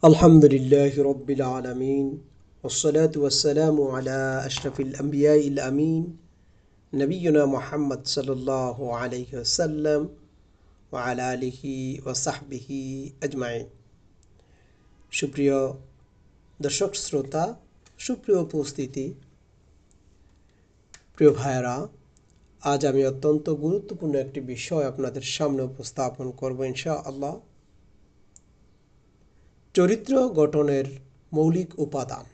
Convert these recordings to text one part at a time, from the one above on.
الحمد لله رب العالمين والصلاة والسلام على أشرف الأنبياء الأمين نبينا محمد صلى الله عليه وسلم وعلى آله وصحبه أجمعين সুপ্রিয় দর্শক শ্রোতা সুপ্রিয় উপস্থিতি প্রিয় ভাইয়েরা আজ আমি অত্যন্ত গুরুত্বপূর্ণ একটি বিষয় আপনাদের সামনে উপস্থাপন করব ইনশা আল্লাহ চরিত্র গঠনের মৌলিক উপাদান।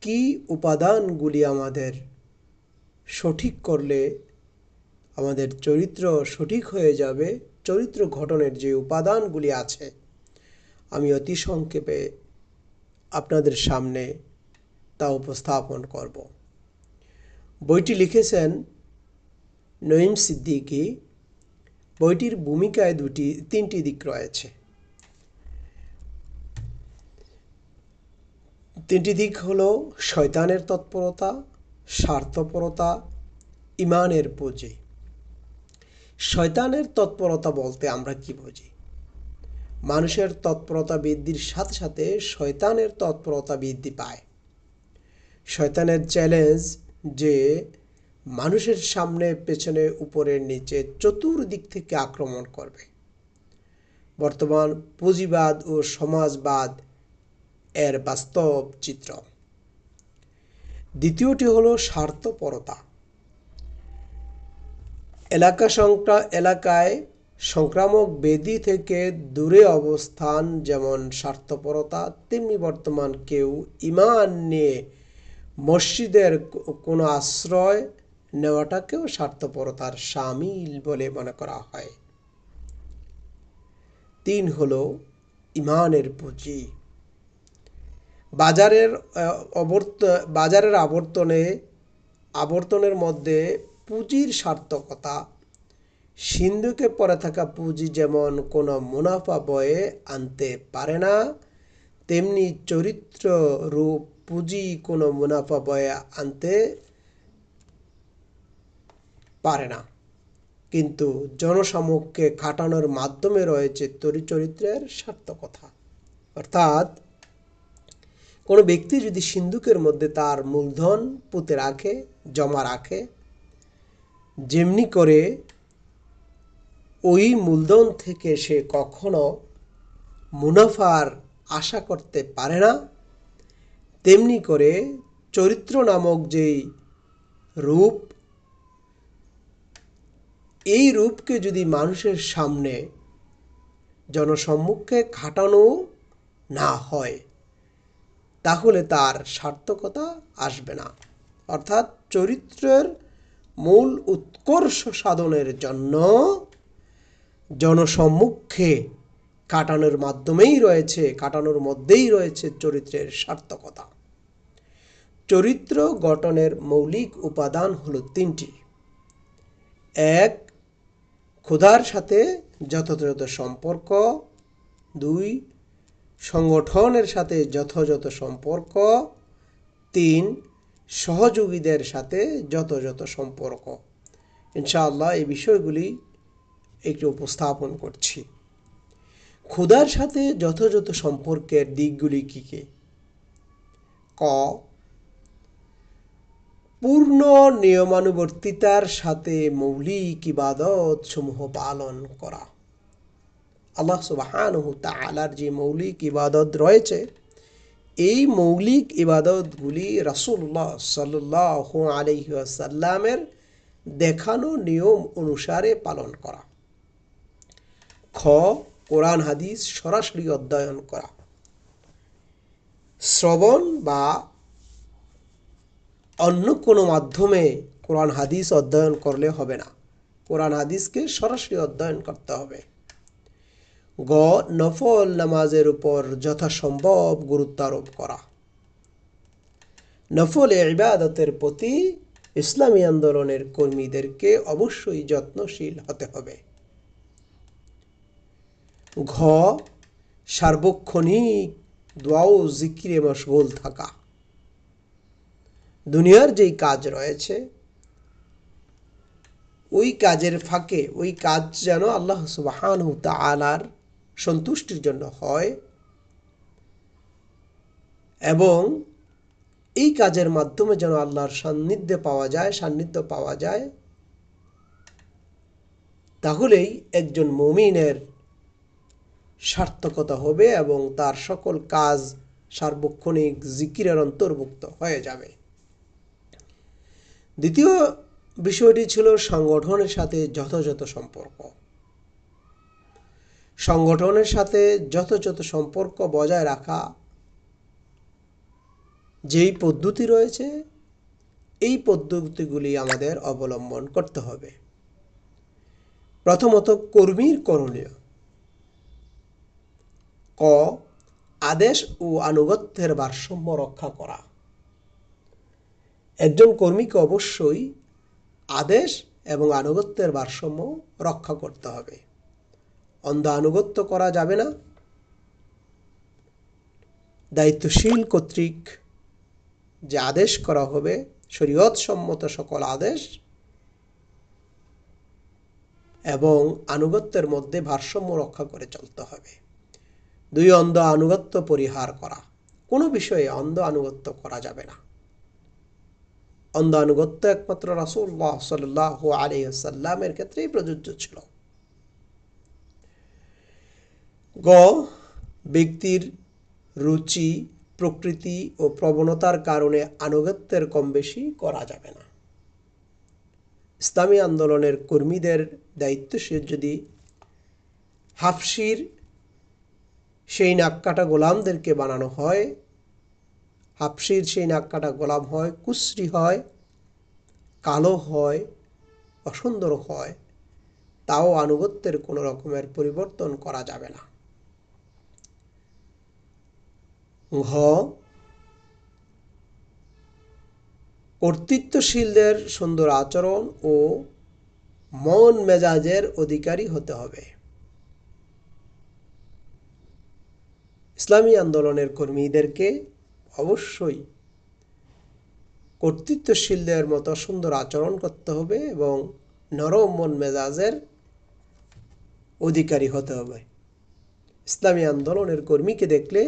কি উপাদানগুলি আমাদের সঠিক করলে আমাদের চরিত্র সঠিক হয়ে যাবে, চরিত্র গঠনের যে উপাদানগুলি আছে, আমি অতি সংক্ষেপে আপনাদের সামনে তা উপস্থাপন করব। বইটি লিখেছেন নঈম সিদ্দিকী। বইটির ভূমিকায় দুটি, তিনটি দিক রয়েছে। তিনটি দিক হলো শয়তানের তৎপরতা, স্বার্থপরতা, ইমানের পুঁজি শয়তানের তৎপরতা বলতে আমরা কি বুঝি? মানুষের তৎপরতা বৃদ্ধির সাথে সাথে শয়তানের তৎপরতা বৃদ্ধি পায়। শয়তানের চ্যালেঞ্জ যে মানুষের সামনে, পেছনে উপরের নিচে চতুর্দিক থেকে আক্রমণ করবে। বর্তমান পুঁজিবাদ ও সমাজবাদ এর বাস্তব চিত্র। দ্বিতীয়টি হলো স্বার্থপরতা। এলাকা সংক্রা, এলাকায় সংক্রামক বেদি থেকে দূরে অবস্থান যেমন স্বার্থপরতা, তেমনি বর্তমান কেউ ইমান নিয়ে মসজিদের কোনো আশ্রয় নেওয়াটাকেও স্বার্থপরতার সামিল বলে মনে করা হয়। তিন হলো ইমানের পুঁজি। বাজারের অবর্ত, বাজারের আবর্তনে, আবর্তনের মধ্যে পুঁজির সার্থকতা। সিন্ধুকে পরে থাকা পুঁজি যেমন কোনো মুনাফা বয়ে আনতে পারে না, তেমনি চরিত্র রূপ পুঁজি কোনো মুনাফা বয়ে আনতে পারে না। কিন্তু জনসমক্ষে খাটানোর মাধ্যমে রয়েছে তরি, চরিত্রের সার্থকতা। অর্থাৎ কোনো ব্যক্তি যদি সিন্ধুকের মধ্যে তার মূলধন পুঁতে রাখে, জমা রাখে, যেমনি করে ওই মূলধন থেকে সে কখনো মুনাফার আশা করতে পারে না, তেমনি করে চরিত্র নামক যেই রূপ, এই রূপকে যদি মানুষের সামনে জনসম্মুখে খাটানো না হয় তাহলে তার সার্থকতা আসবে না। অর্থাৎ চরিত্রের মূল উৎকর্ষ সাধনের জন্য জনসম্মুখে কাটানোর মাধ্যমেই রয়েছে, কাটানোর মধ্যেই রয়েছে চরিত্রের সার্থকতা। চরিত্র গঠনের মৌলিক উপাদান হলো তিনটি। এক, ক্ষুধার সাথে যথাযথ সম্পর্ক। দুই সংগঠনের সাথে যথাযথ সম্পর্ক। তিন, সহযোগীদের সাথে যথাযথ সম্পর্ক। ইনশাআল্লাহ এই বিষয়গুলি একটু উপস্থাপন করছি। ক্ষুধার সাথে যথাযথ সম্পর্কের দিকগুলি কী কী? ক, পূর্ণ নিয়মানুবর্তিতার সাথে মৌলিক ইবাদত সমূহ পালন করা। আল্লাহ সুবাহানহ তালার যে মৌলিক ইবাদত রয়েছে, এই মৌলিক ইবাদতগুলি রাসুল্লাহ সাল্লাহ আলহিসাল্লামের দেখানো নিয়ম অনুসারে পালন করা। খ, কোরআন হাদিস সরাসরি অধ্যয়ন করা। শ্রবণ বা অন্য কোনো মাধ্যমে কোরআন হাদিস অধ্যয়ন করলে হবে না। কোরআন হাদিসকে সরাসরি অধ্যয়ন করতে হবে। গ, নফল নামাজের উপর যথাসম্ভব গুরুত্ব আরোপ করা। নফল ইবাদতের প্রতি ইসলামী আন্দোলনের কর্মীদেরকে অবশ্যই যত্নশীল হতে হবে। ঘ, সার্বক্ষণিক দোয়াও জিকিরে মশগুল থাকা। দুনিয়ার যেই কাজ রয়েছে, ওই কাজের ফাঁকে, ওই কাজ যেন আল্লাহ সুবাহান তালার সন্তুষ্টির জন্য হয় এবং এই কাজের মাধ্যমে যেন আল্লাহর সান্নিধ্যে পাওয়া যায়, সান্নিধ্য পাওয়া যায়, তাহলেই একজন মমিনের সার্থকতা হবে এবং তার সকল কাজ সার্বক্ষণিক জিকিরের অন্তর্ভুক্ত হয়ে যাবে। দ্বিতীয় বিষয়টি ছিল সংগঠনের সাথে যথাযথ সম্পর্ক। সংগঠনের সাথে যথাযথ সম্পর্ক বজায় রাখা যেই পদ্ধতি রয়েছে, এই পদ্ধতিগুলি আমাদের অবলম্বন করতে হবে। প্রথমত, কর্মীর করণীয়। ক, আদেশ ও আনুগত্যের ভারসাম্য রক্ষা করা। একজন কর্মীকে অবশ্যই আদেশ এবং আনুগত্যের ভারসাম্য রক্ষা করতে হবে। অন্ধ আনুগত্য করা যাবে না। দায়িত্বশীল কর্তৃক যে আদেশ করা হবে শরীয়ত সম্মত সকল আদেশ এবং আনুগত্যের মধ্যে ভারসাম্য রক্ষা করে চলতে হবে। দুই অন্ধ আনুগত্য পরিহার করা। কোনো বিষয়ে অন্ধ আনুগত্য করা যাবে না। অন্ধ আনুগত্য একমাত্র রাসুল্লাহ সাল্লাহ আলিয়াল্লামের ক্ষেত্রেই প্রযোজ্য ছিল। গ ব্যক্তির রুচি, প্রকৃতি ও প্রবণতার কারণে আনুগত্যের কম বেশি করা যাবে না। ইসলামী আন্দোলনের কর্মীদের দায়িত্বশীল যদি হাফসির সেই নাক্কাটা গোলামদেরকে বানানো হয় হাফসির সেই নাক্কাটা গোলাম হয়, কুশ্রি হয়, কালো হয়, অসুন্দর হয়, তাও আনুগত্যের কোনো রকমের পরিবর্তন করা যাবে না। ঘ, কর্তৃত্বশীলদের সুন্দর আচরণ ও মন মেজাজের অধিকারী হতে হবে। ইসলামী আন্দোলনের কর্মীদেরকে অবশ্যই কর্তৃত্বশীলদের মতো সুন্দর আচরণ করতে হবে এবং নরম মন মেজাজের অধিকারী হতে হবে। ইসলামী আন্দোলনের কর্মীকে দেখলে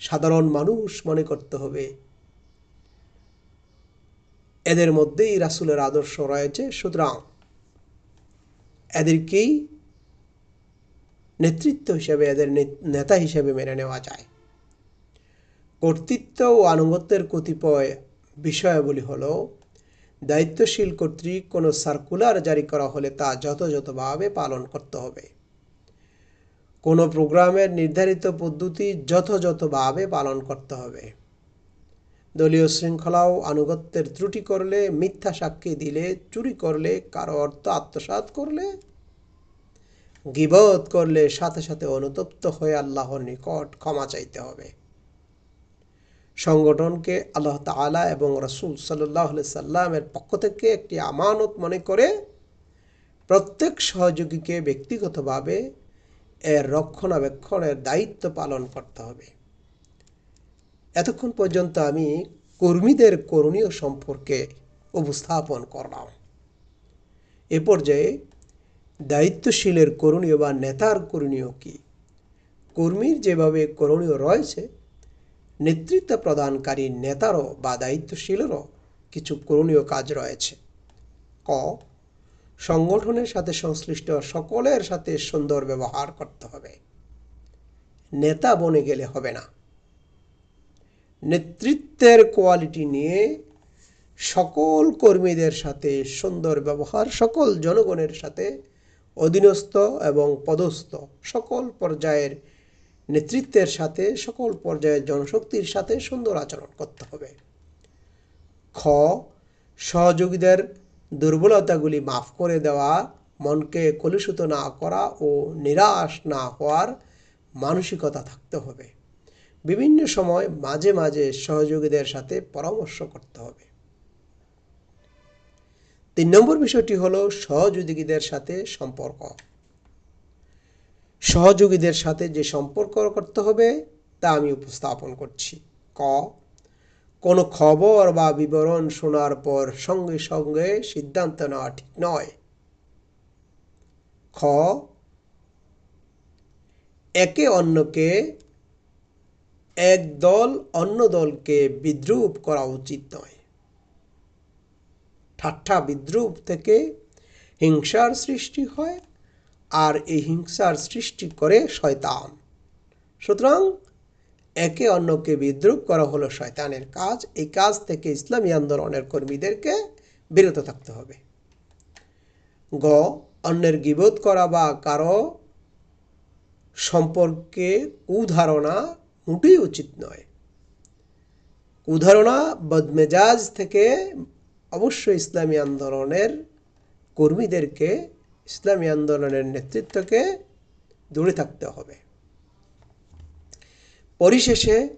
সাধারণ মানুষ মনে করতে হবে। এদের মধ্যেই রাসুলের আদর্শ রয়েছে, সুতরাং এদেরকেই নেতৃত্ব হিসেবে, এদের নেতা হিসেবে মেনে নেওয়া যায়। কর্তৃত্ব ও আনুগত্যের কতিপয় বিষয়াবলী হল, দায়িত্বশীল কর্তৃক কোনো সার্কুলার জারি করা হলে তা যথাযথভাবে পালন করতে হবে। কোনো প্রোগ্রামের নির্ধারিত পদ্ধতি যথাযথভাবে পালন করতে হবে। দলীয় শৃঙ্খলাও আনুগত্যের ত্রুটি করলে, মিথ্যা সাক্ষী দিলে, চুরি করলে, কারও অর্থ আত্মসাত করলে, গিবত করলে সাথে সাথে অনুতপ্ত হয়ে আল্লাহর নিকট ক্ষমা চাইতে হবে। সংগঠনকে আল্লাহ তালা এবং রসুল সাল্লাহ সাল্লামের পক্ষ থেকে একটি আমানত মনে করে, প্রত্যেক সহযোগীকে ব্যক্তিগতভাবে এর রক্ষণাবেক্ষণের দায়িত্ব পালন করতে হবে। এতক্ষণ পর্যন্ত আমি কর্মীদের করণীয় সম্পর্কে উপস্থাপন করলাম। এ পর্যায়ে দায়িত্বশীলের করণীয় বা নেতার করণীয় কি? কর্মীর যেভাবে করণীয় রয়েছে, নেতৃত্ব প্রদানকারী নেতারও বা দায়িত্বশীলেরও কিছু করণীয় কাজ রয়েছে। ক সংগঠনের সাথে সংশ্লিষ্ট সকলের সাথে সুন্দর ব্যবহার করতে হবে। নেতা বনে গেলে হবে না। নেতৃত্বের কোয়ালিটি নিয়ে সকল কর্মীদের সাথে সুন্দর ব্যবহার, সকল জনগণের সাথে অধীনস্থ এবং পদস্থ সকল পর্যায়ের নেতৃত্বের সাথে, সকল পর্যায়ের জনশক্তির সাথে সুন্দর আচরণ করতে হবে। খ, সহযোগীদের দুর্বলতাগুলি মাফ করে দেওয়া, মনকে কলুষিত না করা ও নিরাশ না হওয়ার মানসিকতা থাকতে হবে। বিভিন্ন সময় মাঝে মাঝে সহযোগীদের সাথে পরামর্শ করতে হবে। তিন নম্বর বিষয়টি হলো সহযোগীদের সাথে সম্পর্ক। সহযোগীদের সাথে যে সম্পর্ক করতে হবে তা আমি উপস্থাপন করছি। ক কোনো খবর বা বিবরণ শোনার পর সঙ্গে সঙ্গে সিদ্ধান্ত নেওয়া ঠিক নয়। খ, একে অন্যকে এক দল অন্য দলকে বিদ্রুপ করা উচিত নয়। ঠাট্টা বিদ্রুপ থেকে হিংসার সৃষ্টি হয় আর এই হিংসার সৃষ্টি করে শয়তান। সুতরাং একে অন্যকে বিদ্রুপ করা হলো শয়তানের কাজ। এই কাজ থেকে ইসলামী আন্দোলনের কর্মীদেরকে বিরত থাকতে হবে। গ, অন্যের গিবোধ করা বা কারও সম্পর্কে কুধারণা মোটেই উচিত নয়। কুধারণা, বদমেজাজ থেকে অবশ্যই ইসলামী আন্দোলনের কর্মীদেরকে, ইসলামী আন্দোলনের নেতৃত্বকে দূরে থাকতে হবে। পরিশেষে,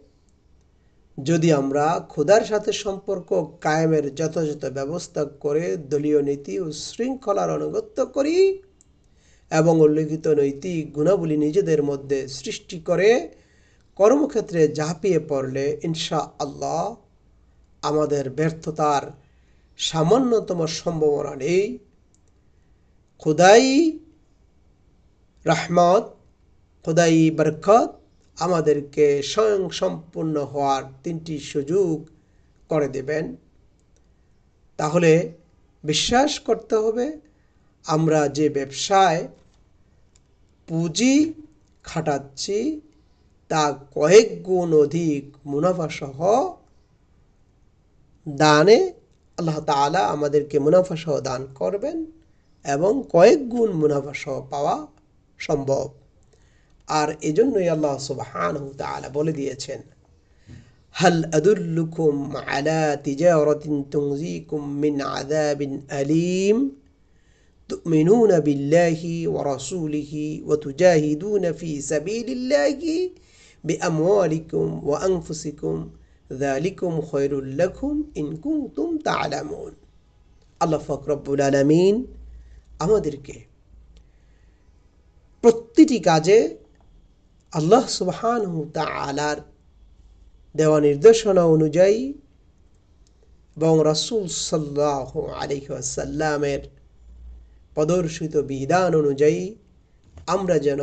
যদি আমরা ক্ষুধার সাথে সম্পর্ক কায়েমের যথাযথ ব্যবস্থা করে দলীয় নীতি ও শৃঙ্খলার অনুগত্য করি এবং উল্লেখিত নৈতিক গুণাবলী নিজেদের মধ্যে সৃষ্টি করে, কর্মক্ষেত্রে ঝাঁপিয়ে পড়লে ইনশা আল্লাহ আমাদের ব্যর্থতার সামান্যতম সম্ভাবনা নেই। খুদাই রাহমত, খুদাই বরকত আমাদেরকে স্বয়ং সম্পূর্ণ হওয়ার তিনটি সুযোগ করে দেবেন। তাহলে বিশ্বাস করতে হবে, আমরা যে ব্যবসায় পুঁজি খাটাচ্ছি, তা কয়েক গুণ অধিক মুনাফা সহ দানে আল্লাহ তালা আমাদেরকে মুনাফা সহ দান করবেন এবং কয়েক গুণ মুনাফা সহ পাওয়া সম্ভব। আর এজন্যই আল্লাহ সুবহান তালা বলে দিয়েছেন هل أدلكم على تجارة تنزيكم من عذاب أليم تؤمنون بالله ورسوله وتجاهدون في سبيل الله بأموالكم وأنفسكم ذلكم خير لكم إن كنتم تعلمون আল্লাহ ফকরব্বুল আলমিন আমাদেরকে প্রতিটি কাজে আল্লাহ সুবহান তালার দেওয়া নির্দেশনা অনুযায়ী এবং রসুল সাল্লাহ আলিহাসাল্লামের প্রদর্শিত বিধান অনুযায়ী আমরা যেন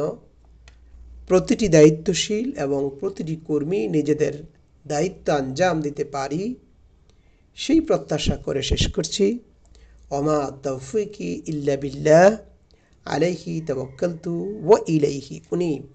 প্রতিটি দায়িত্বশীল এবং প্রতিটি কর্মী নিজেদের দায়িত্ব আঞ্জাম দিতে পারি, সেই প্রত্যাশা করে শেষ করছি। অমা তৌফিকি ইল্লা বিল্লাহ, আলাইহি তবক্কালতু ও ইলাইহি উনিব।